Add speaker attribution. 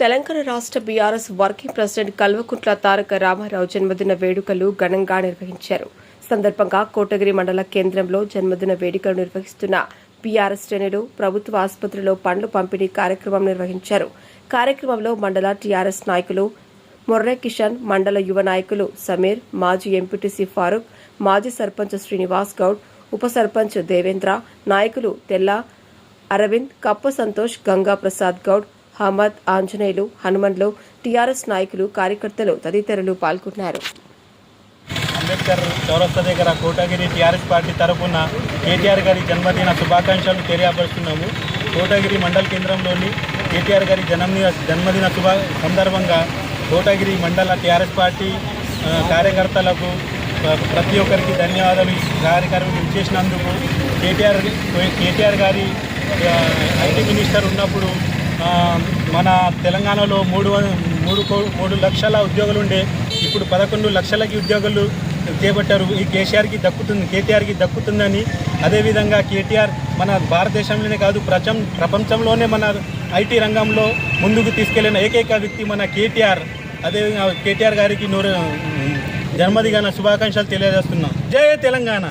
Speaker 1: తెలంగాణ రాష్ట్ర BRS working president Kalvakuntla Taraka Ramarao జన్మదిన వేడుకలు ఘనంగా నిర్వహించారు. సందర్భంగా కోటగిరి మండల కేంద్రంలో జన్మదిన వేడుకలు నిర్వహిస్తున్న బీఆర్ఎస్ శ్రేణులు ప్రభుత్వ ఆసుపత్రిలో పండ్లు పంపిణీ కార్యక్రమం నిర్వహించారు. కార్యక్రమంలో మండల టీఆర్ఎస్ నాయకులు మొర్రె కిషన్ మండల యువ నాయకులు సమీర్ మాజీ ఎంపీటీసీ ఫారూక్ మాజీ సర్పంచ్ శ్రీనివాస్ గౌడ్ ఉప సర్పంచ్ దేవేంద్ర నాయకులు తెల్ల అరవింద్ కప్ప సంతోష్ గంగా ప్రసాద్ గౌడ్ హమద్ ఆంజనేయులు హనుమన్లు టీఆర్ఎస్ నాయకులు కార్యకర్తలు తదితరులు పాల్గొన్నారు.
Speaker 2: అంబేద్కర్ చౌరస్తా దగ్గర కోటగిరి టీఆర్ఎస్ పార్టీ తరఫున కేటీఆర్ గారి జన్మదిన శుభాకాంక్షలు తెలియపరుస్తున్నాము. కోటగిరి మండల కేంద్రంలోని కేటీఆర్ గారి జన్మదిన జన్మదిన శుభ సందర్భంగా కోటగిరి మండల టీఆర్ఎస్ పార్టీ కార్యకర్తలకు ప్రతి ఒక్కరికి ధన్యవాదాలు ఈ కార్యక్రమం ఇచ్చేసినందుకు కేటీఆర్ కేటీఆర్ గారి ఐటీ మినిస్టర్ ఉన్నప్పుడు మన తెలంగాణలో మూడు వ- మూడు కో- మూడు లక్షల ఉద్యోగులు ఉండే ఇప్పుడు పదకొండు లక్షలకి ఉద్యోగులు చేపట్టారు. ఈ కేసీఆర్కి దక్కుతుంది కేటీఆర్కి దక్కుతుందని అదేవిధంగా కేటీఆర్ మన భారతదేశంలోనే కాదు ప్రచం ప్రపంచంలోనే మన ఐటీ రంగంలో ముందుకు తీసుకెళ్ళిన ఏకైక వ్యక్తి మన కేటీఆర్. అదేవిధంగా కేటీఆర్ గారికి నూరు జన్మదిగాన శుభాకాంక్షలు తెలియజేస్తున్నాం. జయ తెలంగాణ!